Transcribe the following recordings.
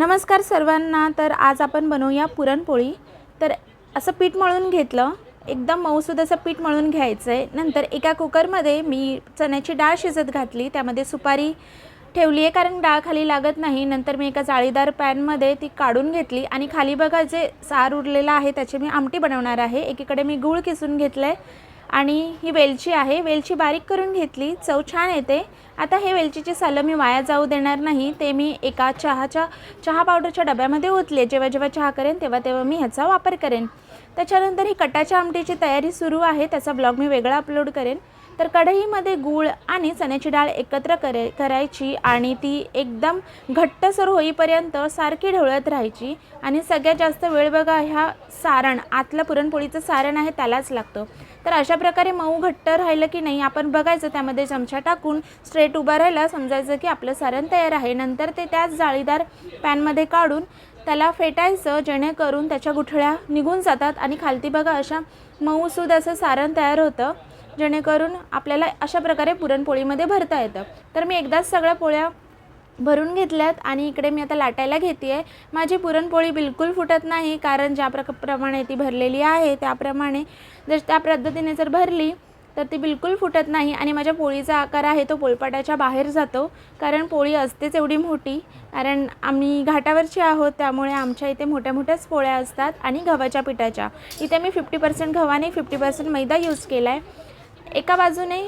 नमस्कार सर्वांना तर आज आपण बनवूया पुरणपोळी. तर असं पीठ मळून घेतलं एकदम मऊसूद असं पीठ मळून घ्यायचं आहे नंतर एका कुकरमध्ये मी चण्याची डाळ शिजत घातली त्यामध्ये सुपारी ठेवली आहे कारण डाळ खाली लागत नाही. नंतर मी एका जाळीदार पॅनमध्ये ती काढून घेतली आणि खाली बघा जे सार उरलेलं आहे त्याची मी आमटी बनवणार आहे. एकीकडे मी गूळ किसून घेतलं आहे आणि ही वेलची आहे. वेलची बारीक करून घेतली. चव छान येते. आता हे वेलचीची सालं मी वाया जाऊ देणार नाही. ते मी एका चहाच्या चहा पावडरच्या डब्यामध्ये ओतले. जेव्हा जेव्हा चहा करेन तेव्हा तेव्हा मी ह्याचा वापर करेन. त्याच्यानंतर ही कटाच्या आमटीची तयारी सुरू आहे. त्याचा ब्लॉग मी वेगळा अपलोड करेन. तर कढईमध्ये गूळ आणि चण्याची डाळ एकत्र करे करायची आणि ती एकदम घट्टसर होईपर्यंत सारखी ढवळत राहायची. आणि सगळ्यात जास्त वेळ बघा ह्या सारण आतलं पुरणपोळीचं सारण आहे त्यालाच लागतं. तर अशा प्रकारे मऊ घट्ट राहिलं की नाही आपण बघायचं त्यामध्ये चमचा टाकून स्ट्रेट उभा राहिला समजायचं की आपलं सारण तयार आहे. नंतर ते त्याच जाळीदार पॅनमध्ये काढून त्याला फेटायचं जेणेकरून त्याच्या गुठळ्या निघून जातात. आणि खालती बघा अशा मऊसूद असं सारण तयार होतं. जेणेकरून आपल्याला अशा प्रकारे पुरणपोळीमध्ये भरता येतं. तर मी एकदाच सगळ्या पोळ्या भरून घेतल्यात आणि इकडे मी आता लाटायला घेते आहे माझी पुरणपोळी बिलकुल फुटत नाही कारण ज्या प्रक प्रमाणे ती भरलेली आहे त्याप्रमाणे जर त्या पद्धतीने जर भरली तर ती बिलकुल फुटत नाही आणि माझ्या पोळीचा आकार आहे तो पोळपाटाच्या बाहेर जातो. कारण पोळी असतेच एवढी मोठी कारण आम्ही घाटावरची आहोत त्यामुळे आमच्या इथे मोठ्या मोठ्याच पोळ्या असतात आणि गव्हाच्या पिठाच्या. इथे मी फिफ्टी पर्सेंट गव्हाने फिफ्टी पर्सेंट मैदा यूज केला आहे एका बाजूने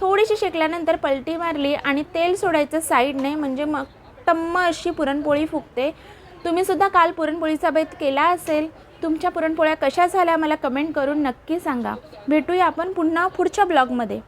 थोडीशी शेकल्यानंतर पलटी मारली आणि तेल सोडायचं साईडने म्हणजे मग तम्म अशी पुरणपोळी फुगते. तुम्हीसुद्धा काल पुरणपोळीचा बेत केला असेल. तुमच्या पुरणपोळ्या कशा झाल्या मला कमेंट करून नक्की सांगा. भेटूया आपण पुन्हा पुढच्या ब्लॉगमध्ये